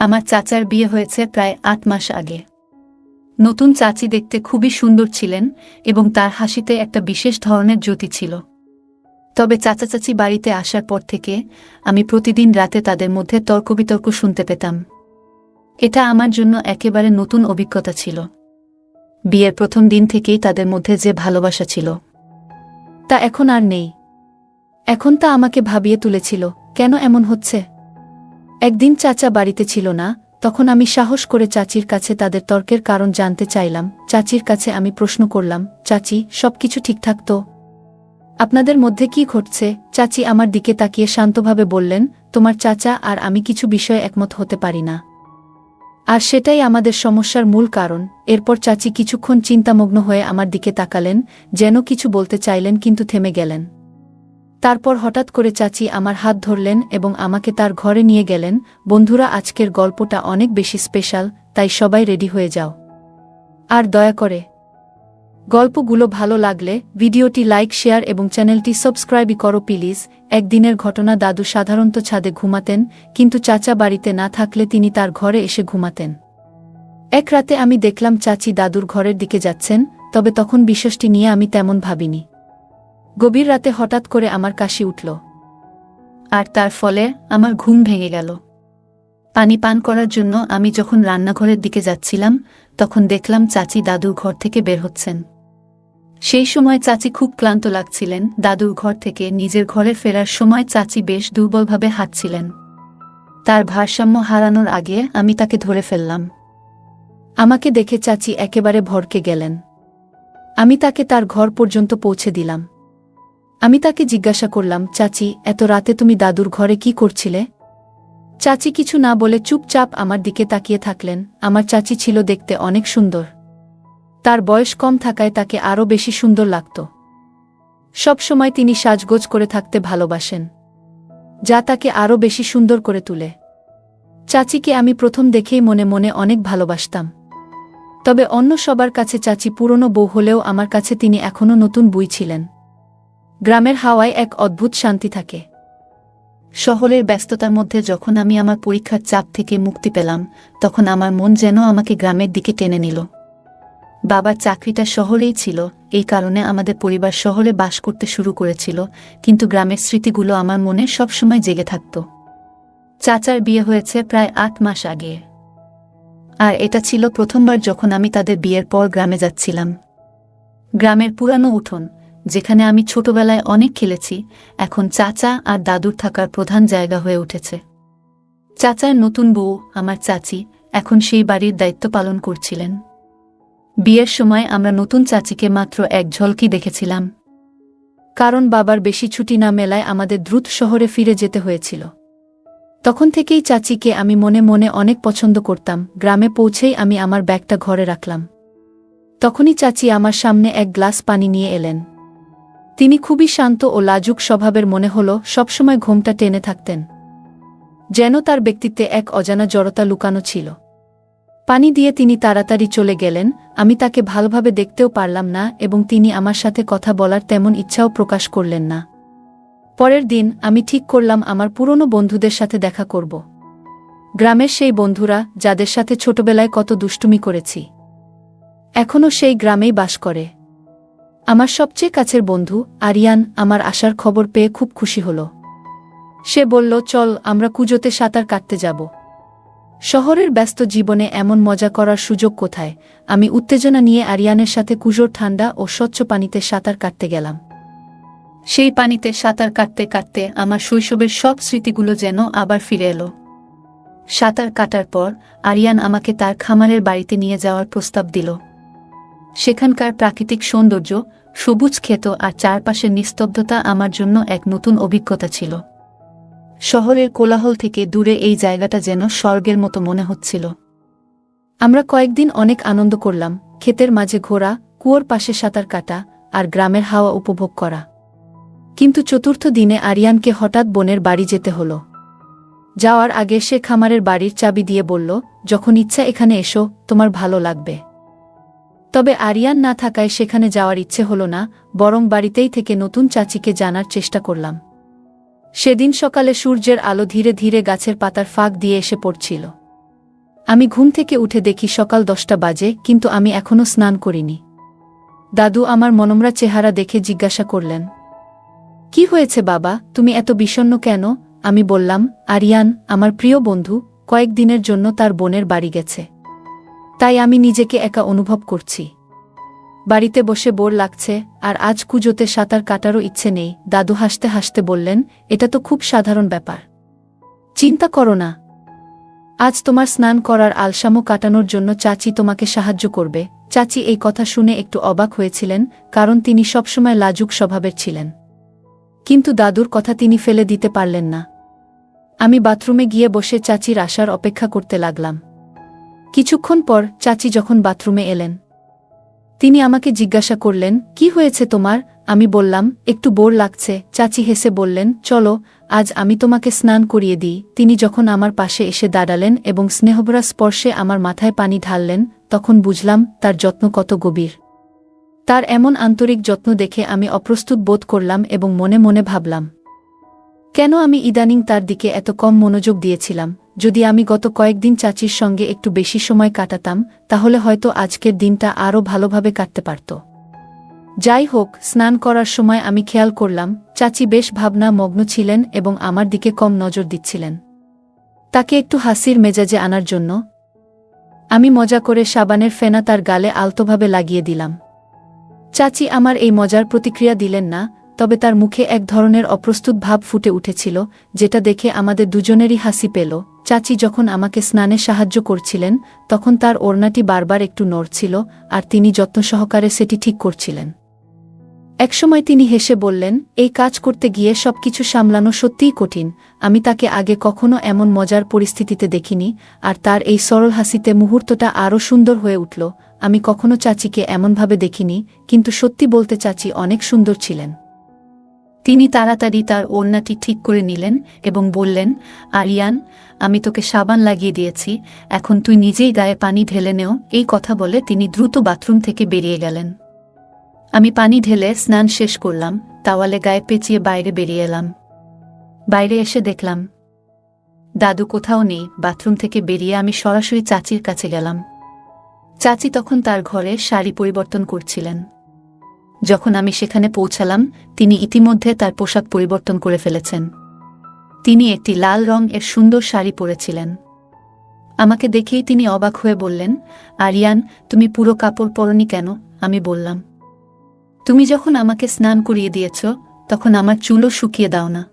আমার চাচার বিয়ে হয়েছে প্রায় আট মাস আগে। নতুন চাচি দেখতে খুবই সুন্দর ছিলেন এবং তার হাসিতে একটা বিশেষ ধরনের জ্যোতি ছিল। তবে চাচা চাচি বাড়িতে আসার পর থেকে আমি প্রতিদিন রাতে তাদের মধ্যে তর্ক বিতর্ক শুনতে পেতাম। এটা আমার জন্য একেবারে নতুন অভিজ্ঞতা ছিল। বিয়ের প্রথম দিন থেকেই তাদের মধ্যে যে ভালোবাসা ছিল। তা এখন আর নেই। এখন তা আমাকে ভাবিয়ে তুলেছিল, কেন এমন হচ্ছে? একদিন চাচা বাড়িতে ছিল না, তখন আমি সাহস করে চাচির কাছে তাদের তর্কের কারণ জানতে চাইলাম, চাচির কাছে আমি প্রশ্ন করলাম, চাচি, সবকিছু ঠিকঠাক তো? আপনাদের মধ্যে কি ঘটছে? চাচি আমার দিকে তাকিয়ে শান্তভাবে বললেন, তোমার চাচা আর আমি কিছু বিষয়ে একমত হতে পারি না। আর সেটাই আমাদের সমস্যার মূল কারণ। এরপর চাচি কিছুক্ষণ চিন্তামগ্ন হয়ে আমার দিকে তাকালেন, যেন কিছু বলতে চাইলেন কিন্তু থেমে গেলেন। তারপর হঠাৎ করে চাচি আমার হাত ধরলেন এবং আমাকে তার ঘরে নিয়ে গেলেন, বন্ধুরা, আজকের গল্পটা অনেক বেশি স্পেশাল, তাই সবাই রেডি হয়ে যাও। আর দয়া করে। গল্পগুলো ভালো লাগলে ভিডিওটি লাইক, শেয়ার এবং চ্যানেলটি সাবস্ক্রাইবই করো প্লিজ। একদিনের ঘটনা দাদু সাধারণত ছাদে ঘুমাতেন, কিন্তু চাচা বাড়িতে না থাকলে তিনি তার ঘরে এসে ঘুমাতেন। এক রাতে আমি দেখলাম চাচি দাদুর ঘরের দিকে যাচ্ছেন, তবে তখন বিশ্বাসটি নিয়ে আমি তেমন ভাবিনি। গভীর রাতে হঠাৎ করে আমার কাশি উঠল। আর তার ফলে আমার ঘুম ভেঙে গেল। পানি পান করার জন্য আমি যখন রান্নাঘরের দিকে যাচ্ছিলাম, তখন দেখলাম চাচি দাদুর ঘর থেকে বের হচ্ছেন। সেই সময় চাচি খুব ক্লান্ত লাগছিলেন। দাদুর ঘর থেকে নিজের ঘরে ফেরার সময় চাচি বেশ দুর্বলভাবে হাঁটছিলেন। তার ভারসাম্য হারানোর আগে আমি তাকে ধরে ফেললাম। আমাকে দেখে চাচি একেবারে ভরকে গেলেন। আমি তাকে তার ঘর পর্যন্ত পৌঁছে দিলাম। আমি তাকে জিজ্ঞাসা করলাম, চাচি, এত রাতে তুমি দাদুর ঘরে কি করছিলে? চাচি কিছু না বলে চুপচাপ আমার দিকে তাকিয়ে থাকলেন। আমার চাচি ছিল দেখতে অনেক সুন্দর। তার বয়স কম থাকায় তাকে আরও বেশি সুন্দর লাগত। সবসময় তিনি সাজগোজ করে থাকতে ভালোবাসেন। যা তাকে আরও বেশি সুন্দর করে তুলে। চাচিকে আমি প্রথম দেখেই মনে মনে অনেক ভালোবাসতাম। তবে অন্য সবার কাছে চাচি পুরনো বউ হলেও আমার কাছে তিনি এখনও নতুন বুই ছিলেন। গ্রামের হাওয়ায় এক অদ্ভুত শান্তি থাকে। শহরের ব্যস্ততার মধ্যে যখন আমি আমার পরীক্ষার চাপ থেকে মুক্তি পেলাম, তখন আমার মন যেন আমাকে গ্রামের দিকে টেনে নিল। বাবার চাকরিটা শহরেই ছিল, এই কারণে আমাদের পরিবার শহরে বাস করতে শুরু করেছিল, কিন্তু গ্রামের স্মৃতিগুলো আমার মনে সবসময় জেগে থাকত। চাচার বিয়ে হয়েছে প্রায় আট মাস আগে। আর এটা ছিল প্রথমবার যখন আমি তাদের বিয়ের পর গ্রামে যাচ্ছিলাম। গ্রামের পুরানো উঠোন যেখানে আমি ছোটবেলায় অনেক খেলেছি, এখন চাচা আর দাদুর থাকার প্রধান জায়গা হয়ে উঠেছে। চাচার নতুন বউ, আমার চাচি, এখন সেই বাড়ির দায়িত্ব পালন করছিলেন। বিয়ের সময় আমরা নতুন চাচিকে মাত্র এক ঝলকি দেখেছিলাম। কারণ বাবার বেশি ছুটি না মেলায় আমাদের দ্রুত শহরে ফিরে যেতে হয়েছিল। তখন থেকেই চাচিকে আমি মনে মনে অনেক পছন্দ করতাম, গ্রামে পৌঁছেই আমি আমার ব্যাগটা ঘরে রাখলাম। তখনই চাচি আমার সামনে এক গ্লাস পানি নিয়ে এলেন। তিনি খুবই শান্ত ও লাজুক স্বভাবের মনে হল সবসময় ঘোমটা টেনে থাকতেন। যেন তার ব্যক্তিত্বে এক অজানা জড়তা লুকানো ছিল। পানি দিয়ে তিনি তাড়াতাড়ি চলে গেলেন, আমি তাকে ভালোভাবে দেখতেও পারলাম না এবং তিনি আমার সাথে কথা বলার তেমন ইচ্ছাও প্রকাশ করলেন না। পরের দিন আমি ঠিক করলাম আমার পুরনো বন্ধুদের সাথে দেখা করব। গ্রামের সেই বন্ধুরা, যাদের সাথে ছোটবেলায় কত দুষ্টুমি করেছি। এখনও সেই গ্রামেই বাস করে। আমার সবচেয়ে কাছের বন্ধু আরিয়ান আমার আসার খবর পেয়ে খুব খুশি হল। সে বলল, চল, আমরা কুজোতে সাঁতার কাটতে যাব। শহরের ব্যস্ত জীবনে এমন মজা করার সুযোগ কোথায়? আমি উত্তেজনা নিয়ে আরিয়ানের সাথে কুজোর ঠান্ডা ও স্বচ্ছ পানিতে সাঁতার কাটতে গেলাম। সেই পানিতে সাঁতার কাটতে কাটতে আমার শৈশবের সব স্মৃতিগুলো যেন আবার ফিরে এলো। সাঁতার কাটার পর আরিয়ান আমাকে তার খামারের বাড়িতে নিয়ে যাওয়ার প্রস্তাব দিল। সেখানকার প্রাকৃতিক সৌন্দর্য সবুজ ক্ষেত আর চারপাশের নিস্তব্ধতা আমার জন্য এক নতুন অভিজ্ঞতা ছিল। শহরের কোলাহল থেকে দূরে এই জায়গাটা যেন স্বর্গের মতো মনে হচ্ছিল। আমরা কয়েকদিন অনেক আনন্দ করলাম, ক্ষেতের মাঝে ঘোরা, কুয়োর পাশে সাঁতার কাটা আর গ্রামের হাওয়া উপভোগ করা। কিন্তু চতুর্থ দিনে আরিয়ানকে হঠাৎ বোনের বাড়ি যেতে হল। যাওয়ার আগে সে খামারের বাড়ির চাবি দিয়ে বলল, যখন ইচ্ছা এখানে এসো, তোমার ভালো লাগবে। তবে আরিয়ান না থাকায় সেখানে যাওয়ার ইচ্ছে হল না, বরং বাড়িতেই থেকে নতুন চাচিকে জানার চেষ্টা করলাম। সেদিন সকালে সূর্যের আলো ধীরে ধীরে গাছের পাতার ফাঁক দিয়ে এসে পড়ছিল। আমি ঘুম থেকে উঠে দেখি সকাল দশটা বাজে, কিন্তু আমি এখনও স্নান করিনি। দাদু আমার মনমরা চেহারা দেখে জিজ্ঞাসা করলেন, কি হয়েছে বাবা? তুমি এত বিষণ্ণ কেন? আমি বললাম, আরিয়ান, আমার প্রিয় বন্ধু কয়েকদিনের জন্য তার বোনের বাড়ি গেছে। তাই আমি নিজেকে একা অনুভব করছি। বাড়িতে বসে বোর লাগছে, আর আজ কুজোতে সাঁতার কাটারও ইচ্ছে নেই। দাদু হাসতে হাসতে বললেন, এটা তো খুব সাধারণ ব্যাপার। চিন্তা করো না। আজ তোমার স্নান করার আলসামো কাটানোর জন্য চাচি তোমাকে সাহায্য করবে। চাচি এই কথা শুনে একটু অবাক হয়েছিলেন, কারণ তিনি সবসময় লাজুক স্বভাবের ছিলেন। কিন্তু দাদুর কথা তিনি ফেলে দিতে পারলেন না। আমি বাথরুমে গিয়ে বসে চাচির আসার অপেক্ষা করতে লাগলাম। কিছুক্ষণ পর চাচি যখন বাথরুমে এলেন। তিনি আমাকে জিজ্ঞাসা করলেন, কি হয়েছে তোমার? আমি বললাম, একটু বোর লাগছে। চাচি হেসে বললেন, চলো, আজ আমি তোমাকে স্নান করিয়ে দিই। তিনি যখন আমার পাশে এসে দাঁড়ালেন এবং স্নেহভরা স্পর্শে আমার মাথায় পানি ঢাললেন, তখন বুঝলাম তার যত্ন কত গভীর। তার এমন আন্তরিক যত্ন দেখে আমি অপ্রস্তুত বোধ করলাম এবং মনে মনে ভাবলাম, কেন আমি ইদানিং তার দিকে এত কম মনোযোগ দিয়েছিলাম? যদি আমি গত কয়েকদিন চাচির সঙ্গে একটু বেশি সময় কাটাতাম, তাহলে হয়তো আজকের দিনটা আরও ভালোভাবে কাটতে পারত। যাই হোক, স্নান করার সময় আমি খেয়াল করলাম, চাচি বেশ ভাবনা মগ্ন ছিলেন এবং আমার দিকে কম নজর দিচ্ছিলেন। তাকে একটু হাসির মেজাজে আনার জন্য আমি মজা করে সাবানের ফেনা তার গালে আলতোভাবে লাগিয়ে দিলাম। চাচি আমার এই মজার প্রতিক্রিয়া দিলেন না, তবে তার মুখে এক ধরনের অপ্রস্তুত ভাব ফুটে উঠেছিল, যেটা দেখে আমাদের দুজনেরই হাসি পেল। চাচি যখন আমাকে স্নানে সাহায্য করছিলেন, তখন তার ওড়নাটি বারবার একটু নড়ছিল, আর তিনি যত্ন সহকারে সেটি ঠিক করছিলেন। একসময় তিনি হেসে বললেন, এই কাজ করতে গিয়ে সবকিছু সামলানো সত্যিই কঠিন। আমি তাকে আগে কখনো এমন মজার পরিস্থিতিতে দেখিনি, আর তার এই সরল হাসিতে মুহূর্তটা আরও সুন্দর হয়ে উঠল। আমি কখনো চাচিকে এমনভাবে দেখিনি, কিন্তু সত্যি বলতে চাচি অনেক সুন্দর ছিলেন। তিনি তাড়াতাড়ি তার ওড়নাটি ঠিক করে নিলেন এবং বললেন, আরিয়ান, আমি তোকে সাবান লাগিয়ে দিয়েছি। এখন তুই নিজেই গায়ে পানি ঢেলে নেও। এই কথা বলে তিনি দ্রুত বাথরুম থেকে বেরিয়ে গেলেন। আমি পানি ঢেলে স্নান শেষ করলাম। তাওয়ালে গায়ে পেঁচিয়ে বাইরে বেরিয়ে এলাম। বাইরে এসে দেখলাম, দাদু কোথাও নেই। বাথরুম থেকে বেরিয়ে আমি সরাসরি চাচির কাছে গেলাম। চাচি তখন তার ঘরে শাড়ি পরিবর্তন করছিলেন। যখন আমি সেখানে পৌঁছালাম, তিনি ইতিমধ্যে তার পোশাক পরিবর্তন করে ফেলেছেন। তিনি একটি লাল রং এর সুন্দর শাড়ি পরেছিলেন। আমাকে দেখেই তিনি অবাক হয়ে বললেন, আরিয়ান, তুমি পুরো কাপড় পরনি কেন? আমি বললাম, তুমি যখন আমাকে স্নান করিয়ে দিয়েছ, তখন আমার চুলও শুকিয়ে দাও না।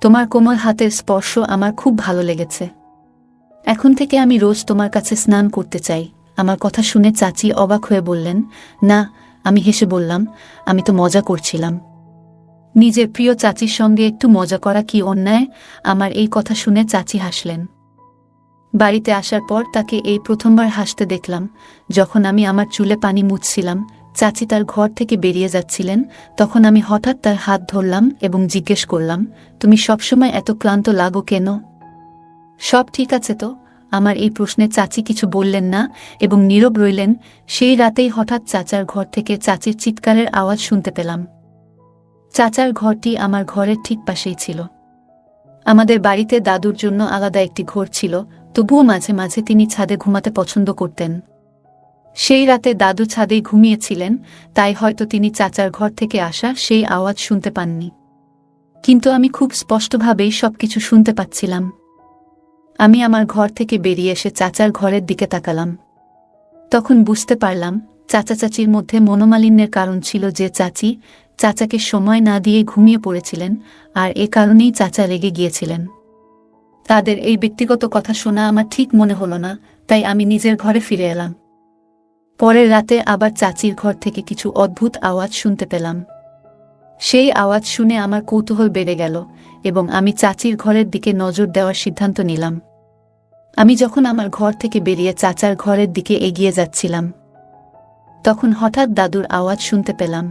তোমার কোমল হাতের স্পর্শ আমার খুব ভালো লেগেছে। এখন থেকে আমি রোজ তোমার কাছে স্নান করতে চাই। আমার কথা শুনে চাচি অবাক হয়ে বললেন, না আমি হেসে বললাম, আমি তো মজা করছিলাম। নিজের প্রিয় চাচির সঙ্গে একটু মজা করা কি অন্যায়? আমার এই কথা শুনে চাচি হাসলেন। বাড়িতে আসার পর তাকে এই প্রথমবার হাসতে দেখলাম। যখন আমি আমার চুলে পানি মুছছিলাম, চাচি তার ঘর থেকে বেরিয়ে যাচ্ছিলেন। তখন আমি হঠাৎ তার হাত ধরলাম এবং জিজ্ঞেস করলাম, তুমি সবসময় এত ক্লান্ত লাগো কেন? সব ঠিক আছে তো। আমার এই প্রশ্নে চাচি কিছু বললেন না এবং নীরব রইলেন, সেই রাতেই হঠাৎ চাচার ঘর থেকে চাচির চিৎকারের আওয়াজ শুনতে পেলাম। চাচার ঘরটি আমার ঘরের ঠিক পাশেই ছিল। আমাদের বাড়িতে দাদুর জন্য আলাদা একটি ঘর ছিল, তবুও মাঝে মাঝে তিনি ছাদে ঘুমাতে পছন্দ করতেন। সেই রাতে দাদু ছাদেই ঘুমিয়েছিলেন, তাই হয়তো তিনি চাচার ঘর থেকে আসা সেই আওয়াজ শুনতে পাননি। কিন্তু আমি খুব স্পষ্টভাবেই সবকিছু শুনতে পাচ্ছিলাম। আমি আমার ঘর থেকে বেরিয়ে এসে চাচার ঘরের দিকে তাকালাম। তখন বুঝতে পারলাম, চাচা চাচির মধ্যে মনোমালিন্যের কারণ ছিল যে চাচি চাচাকে সময় না দিয়ে ঘুমিয়ে পড়েছিলেন আর এ কারণেই চাচা রেগে গিয়েছিলেন। তাদের এই ব্যক্তিগত কথা শোনা আমার ঠিক মনে হলো না, তাই আমি নিজের ঘরে ফিরে এলাম। পরের রাতে আবার চাচির ঘর থেকে কিছু অদ্ভুত আওয়াজ শুনতে পেলাম। সেই আওয়াজ শুনে আমার কৌতূহল বেড়ে গেল এবং আমি চাচির ঘরের দিকে নজর দেওয়ার সিদ্ধান্ত নিলাম। আমি যখন আমার ঘর থেকে বেরিয়ে চাচার ঘরের দিকে এগিয়ে যাচ্ছিলাম, তখন হঠাৎ দাদুর আওয়াজ শুনতে পেলাম।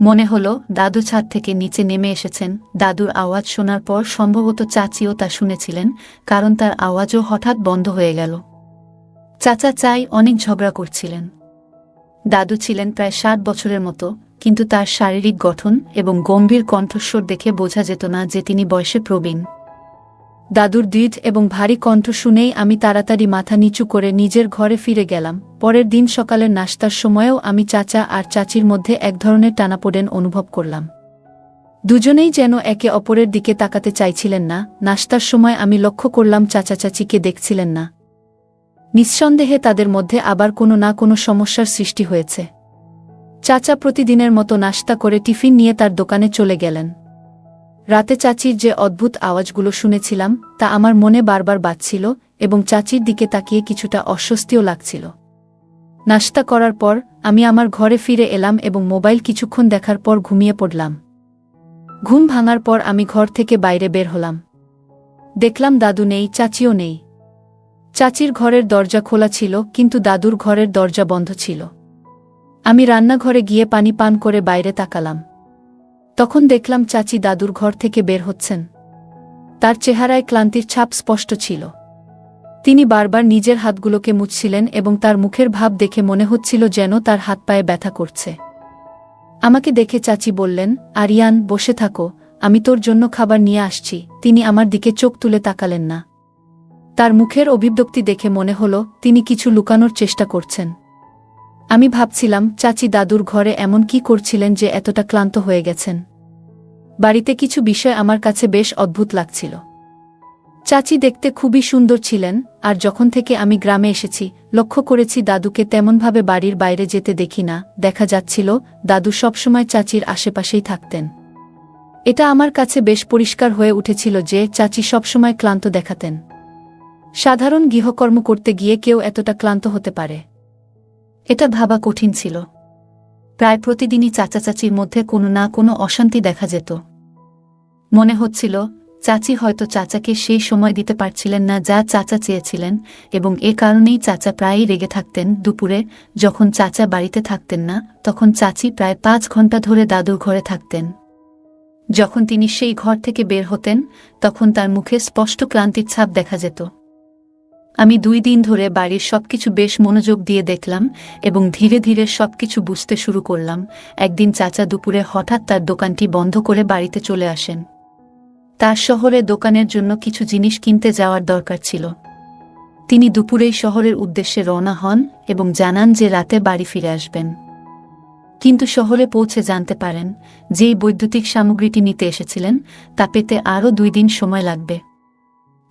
মনে হলো দাদু ছাদ থেকে নিচে নেমে এসেছেন। দাদুর আওয়াজ শোনার পর সম্ভবত চাচিও তা শুনেছিলেন, কারণ তার আওয়াজও হঠাৎ বন্ধ হয়ে গেল। চাচা চাই অনেক ঝগড়া করছিলেন। দাদু ছিলেন প্রায় ষাট বছরের মতো কিন্তু তার শারীরিক গঠন এবং গম্ভীর কণ্ঠস্বর দেখে বোঝা যেত না যে তিনি বয়সে প্রবীণ। দাদুর দৃঢ় এবং ভারী কণ্ঠ শুনেই আমি তাড়াতাড়ি মাথা নিচু করে নিজের ঘরে ফিরে গেলাম। পরের দিন সকালের নাস্তার সময়েও আমি চাচা আর চাচির মধ্যে এক ধরনের টানাপোড়েন অনুভব করলাম। দুজনেই যেন একে অপরের দিকে তাকাতে চাইছিলেন না। নাস্তার সময় আমি লক্ষ্য করলাম চাচা চাচিকে দেখছিলেন না। নিঃসন্দেহে তাদের মধ্যে আবার কোনো না কোনো সমস্যার সৃষ্টি হয়েছে। চাচা প্রতিদিনের মতো নাস্তা করে টিফিন নিয়ে তার দোকানে চলে গেলেন। রাতে চাচির যে অদ্ভুত আওয়াজগুলো শুনেছিলাম, তা আমার মনে বারবার বাজছিল এবং চাচির দিকে তাকিয়ে কিছুটা অস্বস্তিও লাগছিল। নাস্তা করার পর আমি আমার ঘরে ফিরে এলাম এবং মোবাইল কিছুক্ষণ দেখার পর ঘুমিয়ে পড়লাম। ঘুম ভাঙার পর আমি ঘর থেকে বাইরে বের হলাম। দেখলাম দাদু নেই, চাচিও নেই। চাচির ঘরের দরজা খোলা ছিল, কিন্তু দাদুর ঘরের দরজা বন্ধ ছিল। আমি রান্নাঘরে গিয়ে পানি পান করে বাইরে তাকালাম। তখন দেখলাম চাচি দাদুর ঘর থেকে বের হচ্ছেন। তার চেহারায় ক্লান্তির ছাপ স্পষ্ট ছিল। তিনি বারবার নিজের হাতগুলোকে মুছছিলেন এবং তার মুখের ভাব দেখে মনে হচ্ছিল যেন তার হাত পায়ে ব্যথা করছে। আমাকে দেখে চাচি বললেন, আরিয়ান, বসে থাকো। আমি তোর জন্য খাবার নিয়ে আসছি। তিনি আমার দিকে চোখ তুলে তাকালেন না। তার মুখের অভিব্যক্তি দেখে মনে হল, তিনি কিছু লুকানোর চেষ্টা করছেন। আমি ভাবছিলাম, চাচি দাদুর ঘরে এমন কি করছিলেন যে এতটা ক্লান্ত হয়ে গেছেন। বাড়িতে কিছু বিষয় আমার কাছে বেশ অদ্ভুত লাগছিল। চাচি দেখতে খুবই সুন্দর ছিলেন, আর যখন থেকে আমি গ্রামে এসেছি, লক্ষ্য করেছি দাদুকে তেমনভাবে বাড়ির বাইরে যেতে দেখি না, দেখা যাচ্ছিল, দাদু সবসময় চাচির আশেপাশেই থাকতেন। এটা আমার কাছে বেশ পরিষ্কার হয়ে উঠেছিল যে চাচি সবসময় ক্লান্ত দেখাতেন। সাধারণ গৃহকর্ম করতে গিয়ে কেউ এতটা ক্লান্ত হতে পারে। এটা ভাবা কঠিন ছিল। প্রায় প্রতিদিনই চাচা চাচির মধ্যে কোনো না কোনো অশান্তি দেখা যেত। মনে হচ্ছিল, চাচি হয়তো চাচাকে সেই সময় দিতে পারছিলেন না যা চাচা চেয়েছিলেন এবং এ কারণেই চাচা প্রায়ই রেগে থাকতেন দুপুরে, যখন চাচা বাড়িতে থাকতেন না, তখন চাচি প্রায় পাঁচ ঘণ্টা ধরে দাদুর ঘরে থাকতেন। যখন তিনি সেই ঘর থেকে বের হতেন, তখন তার মুখে স্পষ্ট ক্লান্তির ছাপ দেখা যেত। আমি দুই দিন ধরে বাড়ির সবকিছু বেশ মনোযোগ দিয়ে দেখলাম এবং ধীরে ধীরে সবকিছু বুঝতে শুরু করলাম। একদিন চাচা দুপুরে হঠাৎ তার দোকানটি বন্ধ করে বাড়িতে চলে আসেন। তার শহরে দোকানের জন্য কিছু জিনিস কিনতে যাওয়ার দরকার ছিল। তিনি দুপুরেই শহরের উদ্দেশ্যে রওনা হন এবং জানান যে রাতে বাড়ি ফিরে আসবেন। কিন্তু শহরে পৌঁছে জানতে পারেন, যেই বৈদ্যুতিক সামগ্রীটি নিতে এসেছিলেন, তা পেতে আরও দুই দিন সময় লাগবে।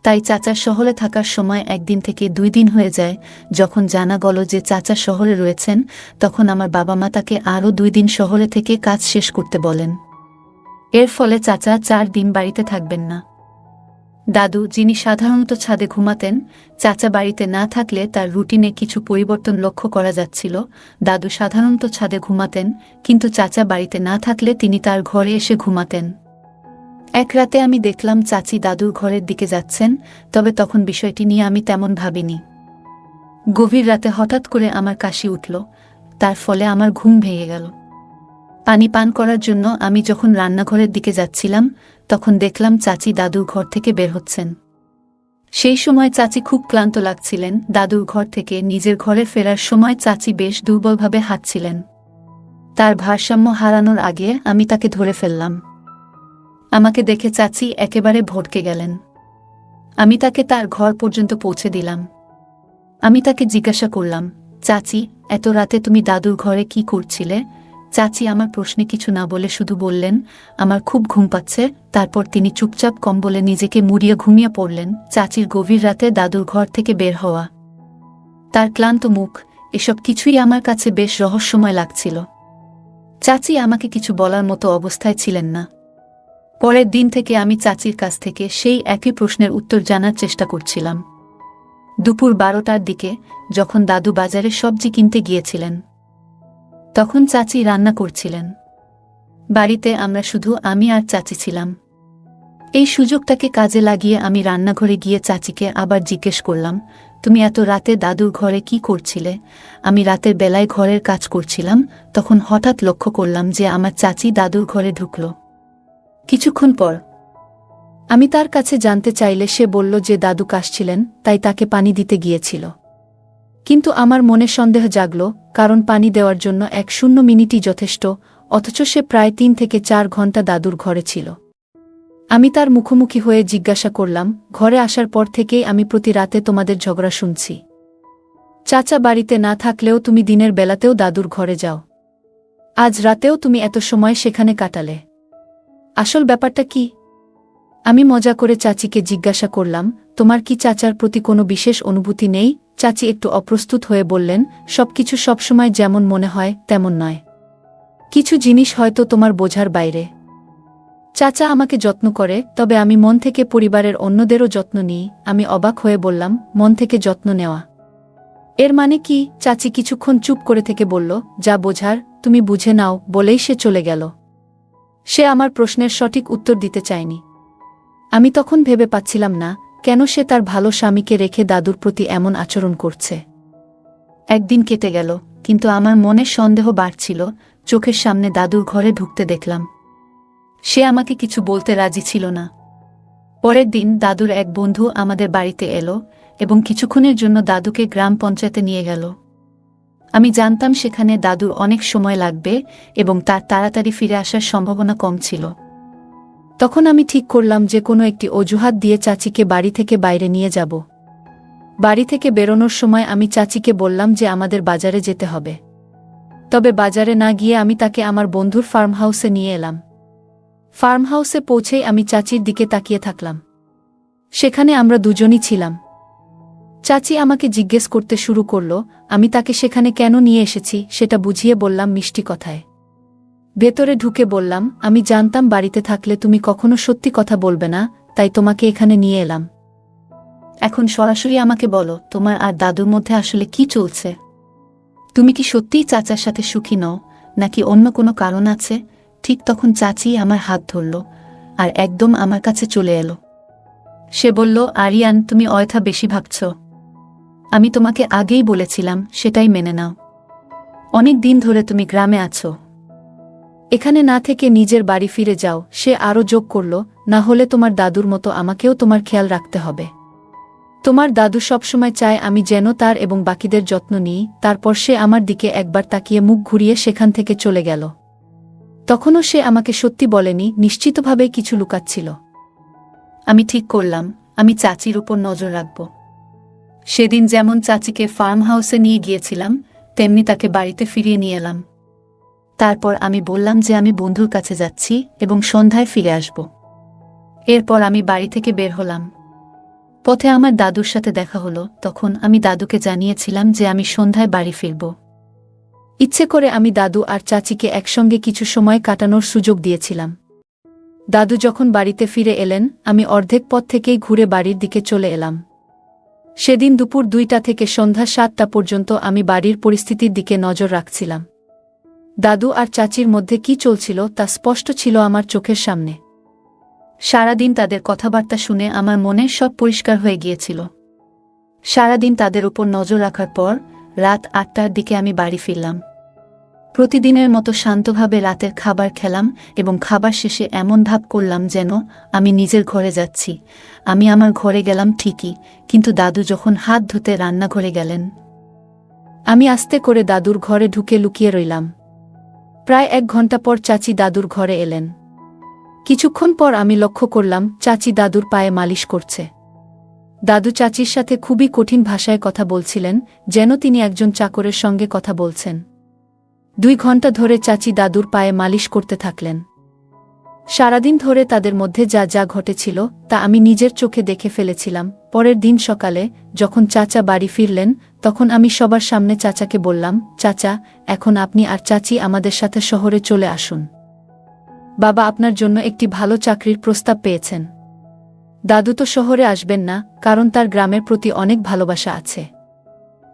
তাই চাচা শহরে থাকার সময় একদিন থেকে দুই দিন হয়ে যায়, যখন জানা গেল যে চাচা শহরে রয়েছেন, তখন আমার বাবা মা তাকে আরও দুই দিন শহরে থেকে কাজ শেষ করতে বলেন। এর ফলে চাচা চার দিন বাড়িতে থাকবেন না। দাদু, যিনি সাধারণত ছাদে ঘুমাতেন, চাচা বাড়িতে না থাকলে তার রুটিনে কিছু পরিবর্তন লক্ষ্য করা যাচ্ছিল। দাদু সাধারণত ছাদে ঘুমাতেন, কিন্তু চাচা বাড়িতে না থাকলে তিনি তার ঘরে এসে ঘুমাতেন। এক রাতে আমি দেখলাম চাচি দাদুর ঘরের দিকে যাচ্ছেন, তবে তখন বিষয়টি নিয়ে আমি তেমন ভাবিনি। গভীর রাতে হঠাৎ করে আমার কাশি উঠল, তার ফলে আমার ঘুম ভেঙে গেল। পানি পান করার জন্য আমি যখন রান্নাঘরের দিকে যাচ্ছিলাম, তখন দেখলাম চাচি দাদুর ঘর থেকে বের হচ্ছেন। সেই সময় চাচি খুব ক্লান্ত লাগছিলেন, দাদুর ঘর থেকে নিজের ঘরে ফেরার সময় চাচি বেশ দুর্বলভাবে হাঁটছিলেন। তার ভারসাম্য হারানোর আগে আমি তাকে ধরে ফেললাম। আমাকে দেখে চাচি একেবারে ভটকে গেলেন। আমি তাকে তার ঘর পর্যন্ত পৌঁছে দিলাম। আমি তাকে জিজ্ঞাসা করলাম, চাচি, এত রাতে তুমি দাদুর ঘরে কি করছিলে? চাচি আমার প্রশ্নে কিছু না বলে শুধু বললেন, আমার খুব ঘুম পাচ্ছে। তারপর তিনি চুপচাপ কম্বলে নিজেকে মুড়িয়ে ঘুমিয়ে পড়লেন, চাচির গভীর রাতে দাদুর ঘর থেকে বের হওয়া। তার ক্লান্ত মুখ, এসব কিছুই আমার কাছে বেশ রহস্যময় লাগছিল। চাচি আমাকে কিছু বলার মতো অবস্থায় ছিলেন না। পরের দিন থেকে আমি চাচির কাছ থেকে সেই একই প্রশ্নের উত্তর জানার চেষ্টা করছিলাম। দুপুর বারোটার দিকে যখন দাদু বাজারে সবজি কিনতে গিয়েছিলেন, তখন চাচি রান্না করছিলেন। বাড়িতে আমরা শুধু আমি আর চাচি ছিলাম। এই সুযোগটাকে কাজে লাগিয়ে আমি রান্নাঘরে গিয়ে চাচিকে আবার জিজ্ঞেস করলাম, তুমি এত রাতে দাদুর ঘরে কি করছিলে? আমি রাতের বেলায় ঘরের কাজ করছিলাম, তখন হঠাৎ লক্ষ্য করলাম যে আমার চাচি দাদুর ঘরে ঢুকল। কিছুক্ষণ পর। আমি তার কাছে জানতে চাইলে সে বলল যে দাদু কাশছিলেন তাই তাকে পানি দিতে গিয়েছিল। কিন্তু আমার মনে সন্দেহ জাগল, কারণ পানি দেওয়ার জন্য এক শূন্য মিনিটই যথেষ্ট, অথচ সে প্রায় তিন থেকে চার ঘণ্টা দাদুর ঘরে ছিল। আমি তার মুখোমুখি হয়ে জিজ্ঞাসা করলাম, ঘরে আসার পর থেকেই আমি প্রতি রাতে তোমাদের ঝগড়া শুনছি। চাচা বাড়িতে না থাকলেও তুমি দিনের বেলাতেও দাদুর ঘরে যাও। আজ রাতেও তুমি এত সময় সেখানে কাটালে। আসল ব্যাপারটা কি? আমি মজা করে চাচিকে জিজ্ঞাসা করলাম, তোমার কি চাচার প্রতি কোনো বিশেষ অনুভূতি নেই? চাচি একটু অপ্রস্তুত হয়ে বললেন, সবকিছু সবসময় যেমন মনে হয়, তেমন নয়। কিছু জিনিস হয়তো তোমার বোঝার বাইরে। চাচা আমাকে যত্ন করে, তবে আমি মন থেকে পরিবারের অন্যদেরও যত্ন নিই। আমি অবাক হয়ে বললাম, মন থেকে যত্ন নেওয়া। এর মানে কি? চাচি কিছুক্ষণ চুপ করে থেকে বলল, যা বোঝার, তুমি বুঝে নাও, বলেই সে চলে গেল। সে আমার প্রশ্নের সঠিক উত্তর দিতে চায়নি। আমি তখন ভেবে পাচ্ছিলাম না, কেন সে তার ভালো স্বামীকে রেখে দাদুর প্রতি এমন আচরণ করছে। একদিন কেটে গেল, কিন্তু আমার মনে সন্দেহ বাড়ছিল, চোখের সামনে দাদুর ঘরে ঢুকতে দেখলাম। সে আমাকে কিছু বলতে রাজি ছিল না। পরের দিন দাদুর এক বন্ধু আমাদের বাড়িতে এলো এবং কিছুক্ষণের জন্য দাদুকে গ্রাম পঞ্চায়েতে নিয়ে গেল। আমি জানতাম সেখানে দাদুর অনেক সময় লাগবে এবং তার তাড়াতাড়ি ফিরে আসার সম্ভাবনা কম ছিল। তখন আমি ঠিক করলাম যে কোনো একটি অজুহাত দিয়ে চাচিকে বাড়ি থেকে বাইরে নিয়ে যাব। বাড়ি থেকে বেরোনোর সময় আমি চাচিকে বললাম যে আমাদের বাজারে যেতে হবে। তবে বাজারে না গিয়ে আমি তাকে আমার বন্ধুর ফার্ম হাউসে নিয়ে এলাম। ফার্ম হাউসে পৌঁছেই আমি চাচির দিকে তাকিয়ে থাকলাম। সেখানে আমরা দুজনই ছিলাম। চাচি আমাকে জিজ্ঞেস করতে শুরু করল, আমি তাকে সেখানে কেন নিয়ে এসেছি সেটা বুঝিয়ে বললাম মিষ্টি কথায়। ভেতরে ঢুকে বললাম, আমি জানতাম বাড়িতে থাকলে তুমি কখনো সত্যি কথা বলবে না, তাই তোমাকে এখানে নিয়ে এলাম। এখন সরাসরি আমাকে বলো, তোমার আর দাদুর মধ্যে আসলে কি চলছে? তুমি কি সত্যিই চাচার সাথে সুখী নও, নাকি অন্য কোনো কারণ আছে? ঠিক তখন চাচি আমার হাত ধরল, আর একদম আমার কাছে চলে এলো। সে বলল, আরিয়ান, তুমি অয়থা বেশি ভাবছ। আমি তোমাকে আগেই বলেছিলাম, সেটাই মেনে নাও। অনেক দিন ধরে তুমি গ্রামে আছো। এখানে না থেকে নিজের বাড়ি ফিরে যাও, সে আরও যোগ করল, না হলে তোমার দাদুর মতো আমাকেও তোমার খেয়াল রাখতে হবে। তোমার দাদু সবসময় চায় আমি যেন তার এবং বাকিদের যত্ন নিই, তারপর সে আমার দিকে একবার তাকিয়ে মুখ ঘুরিয়ে সেখান থেকে চলে গেল। তখনও সে আমাকে সত্যি বলেনি নিশ্চিতভাবে কিছু লুকাচ্ছিল। আমি ঠিক করলাম, আমি চাচির উপর নজর রাখব। সেদিন যেমন চাচিকে ফার্ম হাউসে নিয়ে গিয়েছিলাম, তেমনি তাকে বাড়িতে ফিরিয়ে নিয়ে এলাম। তারপর আমি বললাম যে আমি বন্ধুর কাছে যাচ্ছি এবং সন্ধ্যায় ফিরে আসব। এরপর আমি বাড়ি থেকে বের হলাম। পথে আমার দাদুর সাথে দেখা হলো, তখন আমি দাদুকে জানিয়েছিলাম যে আমি সন্ধ্যায় বাড়ি ফিরব। ইচ্ছে করে আমি দাদু আর চাচিকে একসঙ্গে কিছু সময় কাটানোর সুযোগ দিয়েছিলাম। দাদু যখন বাড়িতে ফিরে এলেন, আমি অর্ধেক পথ থেকেই ঘুরে বাড়ির দিকে চলে এলাম। সেদিন দুপুর দুইটা থেকে সন্ধ্যা সাতটা পর্যন্ত আমি বাড়ির পরিস্থিতির দিকে নজর রাখছিলাম। দাদু আর চাচির মধ্যে কি চলছিল তা স্পষ্ট ছিল আমার চোখের সামনে। সারাদিন তাদের কথাবার্তা শুনে আমার মনে সব পরিষ্কার হয়ে গিয়েছিল। সারাদিন তাদের উপর নজর রাখার পর রাত আটটার দিকে আমি বাড়ি ফিরলাম। প্রতিদিনের মতো শান্তভাবে রাতের খাবার খেলাম এবং খাবার শেষে এমন ভাব করলাম যেন আমি নিজের ঘরে যাচ্ছি। আমি আমার ঘরে গেলাম ঠিকই, কিন্তু দাদু যখন হাত ধুতে রান্নাঘরে গেলেন, আমি আস্তে করে দাদুর ঘরে ঢুকে লুকিয়ে রইলাম। প্রায় এক ঘণ্টা পর চাচি দাদুর ঘরে এলেন। কিছুক্ষণ পর আমি লক্ষ্য করলাম, চাচি দাদুর পায়ে মালিশ করছে। দাদু চাচির সাথে খুবই কঠিন ভাষায় কথা বলছিলেন, যেন তিনি একজন চাকরের সঙ্গে কথা বলছেন। দুই ঘণ্টা ধরে চাচি দাদুর পায়ে মালিশ করতে থাকলেন। সারাদিন ধরে তাদের মধ্যে যা যা ঘটেছিল, তা আমি নিজের চোখে দেখে ফেলেছিলাম। পরের দিন সকালে, যখন চাচা বাড়ি ফিরলেন, তখন আমি সবার সামনে চাচাকে বললাম, চাচা, এখন আপনি আর চাচি আমাদের সাথে শহরে চলে আসুন। বাবা আপনার জন্য একটি ভালো চাকরির প্রস্তাব পেয়েছেন। দাদু তো শহরে আসবেন না, কারণ তার গ্রামের প্রতি অনেক ভালোবাসা আছে।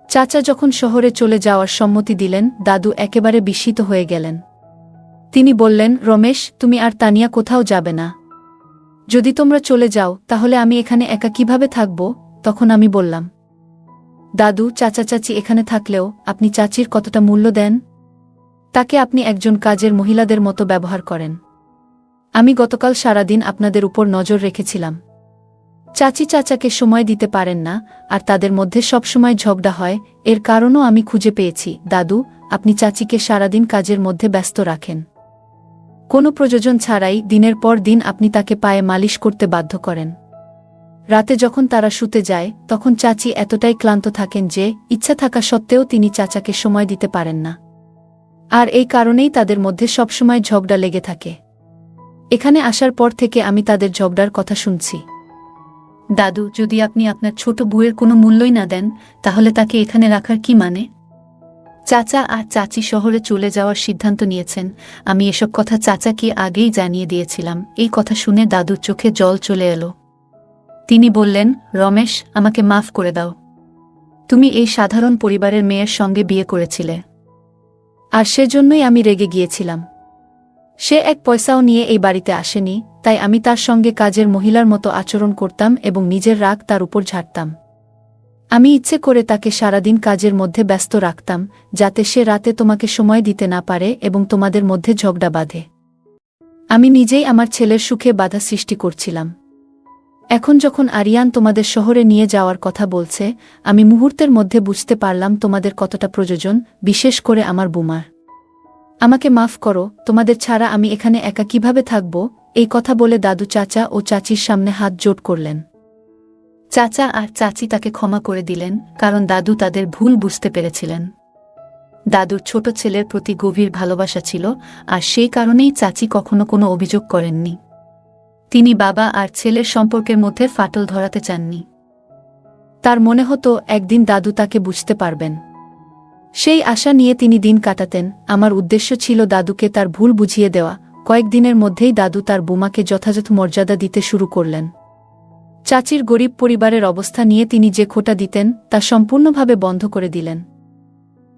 চাচা যখন শহরে চলে যাওয়ার সম্মতি দিলেন, দাদু একেবারে বিস্মিত হয়ে গেলেন। তিনি বললেন, রমেশ, তুমি আর তানিয়া কোথাও যাবে না। যদি তোমরা চলে যাও, তাহলে আমি এখানে একা কীভাবে থাকব? তখন আমি বললাম, দাদু, চাচা চাচি এখানে থাকলেও আপনি চাচির কতটা মূল্য দেন? তাকে আপনি একজন কাজের মহিলাদের মতো ব্যবহার করেন। আমি গতকাল সারাদিন আপনাদের উপর নজর রেখেছিলাম। চাচি চাচাকে সময় দিতে পারেন না, আর তাদের মধ্যে সবসময় ঝগড়া হয়, এর কারণও আমি খুঁজে পেয়েছি। দাদু, আপনি চাচিকে সারাদিন কাজের মধ্যে ব্যস্ত রাখেন। কোনো প্রযোজন ছাড়াই দিনের পর দিন আপনি তাকে পায়ে মালিশ করতে বাধ্য করেন। রাতে যখন তারা শুতে যায়, তখন চাচি এতটাই ক্লান্ত থাকেন যে, ইচ্ছা থাকা সত্ত্বেও তিনি চাচাকে সময় দিতে পারেন না। আর এই কারণেই তাদের মধ্যে সবসময় ঝগড়া লেগে থাকে। এখানে আসার পর থেকে আমি তাদের ঝগড়ার কথা শুনছি। দাদু, যদি আপনি আপনার ছোট বউয়ের কোনো মূল্যই না দেন, তাহলে তাকে এখানে রাখার কি মানে? চাচা আর চাচি শহরে চলে যাওয়ার সিদ্ধান্ত নিয়েছেন। আমি এসব কথা চাচাকে আগেই জানিয়ে দিয়েছিলাম। এই কথা শুনে দাদুর চোখে জল চলে এলো। তিনি বললেন, রমেশ, আমাকে মাফ করে দাও। তুমি এই সাধারণ পরিবারের মেয়ের সঙ্গে বিয়ে করেছিলে। আর সেজন্যই আমি রেগে গিয়েছিলাম। সে এক পয়সাও নিয়ে এই বাড়িতে আসেনি, তাই আমি তার সঙ্গে কাজের মহিলার মতো আচরণ করতাম এবং নিজের রাগ তার উপর ঝাড়তাম। আমি ইচ্ছে করে তাকে সারাদিন কাজের মধ্যে ব্যস্ত রাখতাম, যাতে সে রাতে তোমাকে সময় দিতে না পারে এবং তোমাদের মধ্যে ঝগড়া বাঁধে। আমি নিজেই আমার ছেলের সুখে বাধা সৃষ্টি করছিলাম। এখন যখন আরিয়ান তোমাদের শহরে নিয়ে যাওয়ার কথা বলছে, আমি মুহূর্তের মধ্যে বুঝতে পারলাম তোমাদের কতটা প্রয়োজন, বিশেষ করে আমার বুমার। আমাকে মাফ করো, তোমাদের ছাড়া আমি এখানে একা কীভাবে থাকব? এই কথা বলে দাদু চাচা ও চাচির সামনে হাত জোট করলেন। চাচা আর চাচি তাকে ক্ষমা করে দিলেন, কারণ দাদু তাদের ভুল বুঝতে পেরেছিলেন। দাদুর ছোট ছেলের প্রতি গভীর ভালোবাসা ছিল, আর সেই কারণেই চাচি কখনো কোনো অভিযোগ করেননি। তিনি বাবা আর ছেলের সম্পর্কের মধ্যে ফাটল ধরাতে চাননি। তার মনে হতো, একদিন দাদু তাকে বুঝতে পারবেন। সেই আশা নিয়ে তিনি দিন কাটাতেন। আমার উদ্দেশ্য ছিল দাদুকে তার ভুল বুঝিয়ে দেওয়া। কয়েকদিনের মধ্যেই দাদু তার বোমাকে যথাযথ মর্যাদা দিতে শুরু করলেন। চাচির গরিব পরিবারের অবস্থা নিয়ে তিনি যে খোটা দিতেন, তা সম্পূর্ণভাবে বন্ধ করে দিলেন।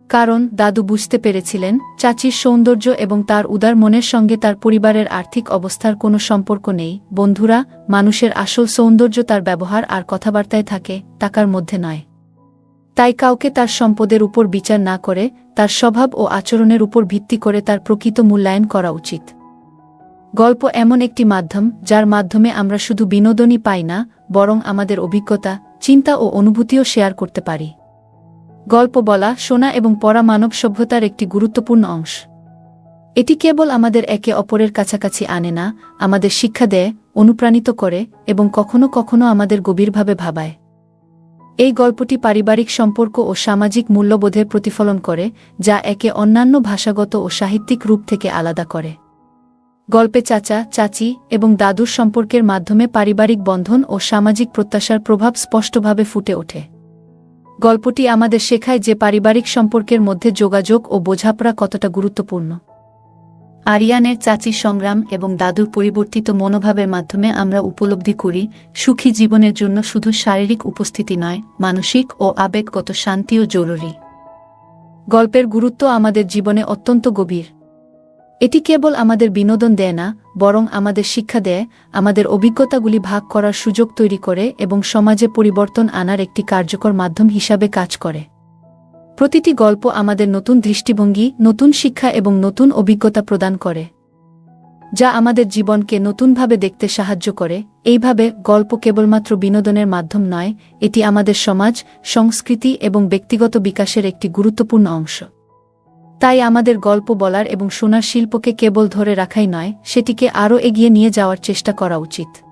কারণ, দাদু বুঝতে পেরেছিলেন, চাচির সৌন্দর্য এবং তার উদার মনের সঙ্গে তার পরিবারের আর্থিক অবস্থার কোনো সম্পর্ক নেই। বন্ধুরা, মানুষের আসল সৌন্দর্য তার ব্যবহার আর কথাবার্তায় থাকে, টাকার মধ্যে নয়। তাই কাউকে তার সম্পদের উপর বিচার না করে, তার স্বভাব ও আচরণের উপর ভিত্তি করে তার প্রকৃত মূল্যায়ন করা উচিত। গল্প এমন একটি মাধ্যম, যার মাধ্যমে আমরা শুধু বিনোদনই পাই না, বরং আমাদের অভিজ্ঞতা, চিন্তা ও অনুভূতিও শেয়ার করতে পারি। গল্প বলা, শোনা এবং পড়া মানব সভ্যতার একটি গুরুত্বপূর্ণ অংশ। এটি কেবল আমাদের একে অপরের কাছাকাছি আনে না, আমাদের শিক্ষা দেয়, অনুপ্রাণিত করে এবং কখনো কখনো আমাদের গভীরভাবে ভাবায়। এই গল্পটি পারিবারিক সম্পর্ক ও সামাজিক মূল্যবোধের প্রতিফলন করে, যা একে অন্যান্য ভাষাগত ও সাহিত্যিক রূপ থেকে আলাদা করে। গল্পে চাচা, চাচি এবং দাদুর সম্পর্কের মাধ্যমে পারিবারিক বন্ধন ও সামাজিক প্রত্যাশার প্রভাব স্পষ্টভাবে ফুটে ওঠে। গল্পটি আমাদের শেখায় যে পারিবারিক সম্পর্কের মধ্যে যোগাযোগ ও বোঝাপড়া কতটা গুরুত্বপূর্ণ। আরিয়ানের চাচির সংগ্রাম এবং দাদুর পরিবর্তিত মনোভাবের মাধ্যমে আমরা উপলব্ধি করি, সুখী জীবনের জন্য শুধু শারীরিক উপস্থিতি নয়, মানসিক ও আবেগগত শান্তিও জরুরি। গল্পের গুরুত্ব আমাদের জীবনে অত্যন্ত গভীর। এটি কেবল আমাদের বিনোদন দেয় না, বরং আমাদের শিক্ষা দেয়, আমাদের অভিজ্ঞতাগুলি ভাগ করার সুযোগ তৈরি করে এবং সমাজে পরিবর্তন আনার একটি কার্যকর মাধ্যম হিসাবে কাজ করে। প্রতিটি গল্প আমাদের নতুন দৃষ্টিভঙ্গি, নতুন শিক্ষা এবং নতুন অভিজ্ঞতা প্রদান করে। যা আমাদের জীবনকে নতুনভাবে দেখতে সাহায্য করে। এইভাবে গল্প কেবলমাত্র বিনোদনের মাধ্যম নয়, এটি আমাদের সমাজ, সংস্কৃতি এবং ব্যক্তিগত বিকাশের একটি গুরুত্বপূর্ণ অংশ। তাই আমাদের গল্প বলার এবং শোনার শিল্পকে কেবল ধরে রাখাই নয়, সেটিকে আরও এগিয়ে নিয়ে যাওয়ার চেষ্টা করা উচিত।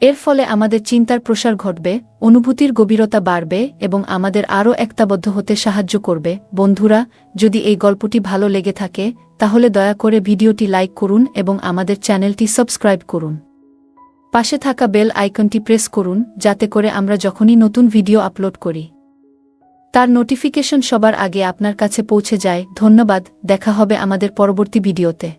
এর ফলে আমাদের চিন্তার প্রসার ঘটবে, অনুভূতির গভীরতা বাড়বে এবং আমাদের আরও একতাবদ্ধ হতে সাহায্য করবে। বন্ধুরা, যদি এই গল্পটি ভালো লেগে থাকে, তাহলে দয়া করে ভিডিওটি লাইক করুন এবং আমাদের চ্যানেলটি সাবস্ক্রাইব করুন। পাশে থাকা বেল আইকনটি প্রেস করুন, যাতে করে আমরা যখনই নতুন ভিডিও আপলোড করি। তার নোটিফিকেশন সবার আগে আপনার কাছে পৌঁছে যায়। ধন্যবাদ, দেখা হবে আমাদের পরবর্তী ভিডিওতে।